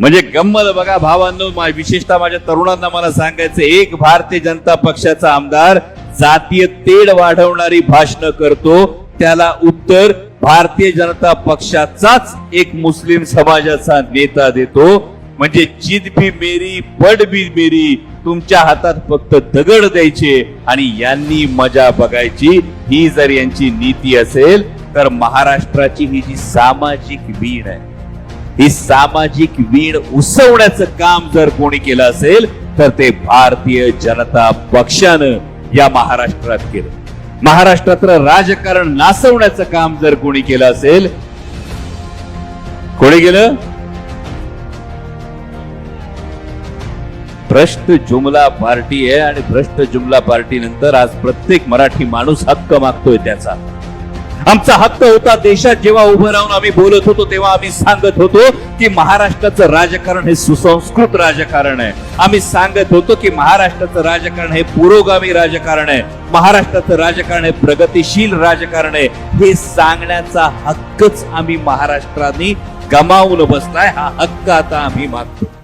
म्हणजे गंमत बघा भावांनो विशेषतः माझ्या तरुणांना मला सांगायचं एक भारतीय जनता पक्षाचा आमदार जातीय तेढ वाढवणारी भाषण करतो. त्याला उत्तर भारतीय जनता पक्षाचाच एक मुस्लिम समाजाचा नेता देतो. म्हणजे जिद भी मेरी पड भी मेरी तुमच्या हातात फक्त दगड द्यायचे आणि यांनी मजा बघायची. ही जर यांची नीती असेल तर महाराष्ट्राची ही जी सामाजिक वीण आहे ही सामाजिक वीण उसवण्याचं काम जर कोणी केलं असेल तर ते भारतीय जनता पक्षानं या महाराष्ट्रात केलं. महाराष्ट्रातलं राजकारण नासवण्याचं काम जर कोणी केलं असेल कोणी केलं? भ्रष्ट जुमला पार्टी आहे आणि भ्रष्ट जुमला पार्टी नंतर आज प्रत्येक मराठी माणूस हक्क मागतोय त्याचा. आमचा हक्क होता देशात जेव्हा उभं राहून आम्ही बोलत होतो तेव्हा आम्ही सांगत होतो की महाराष्ट्राचं राजकारण हे सुसंस्कृत राजकारण आहे. आम्ही सांगत होतो की महाराष्ट्राचं राजकारण हे पुरोगामी राजकारण आहे. महाराष्ट्राचं राजकारण हे प्रगतिशील राजकारण आहे. हे सांगण्याचा हक्कच आम्ही महाराष्ट्राने गमावून बसलाय. हा हक्क आता आम्ही मागतो.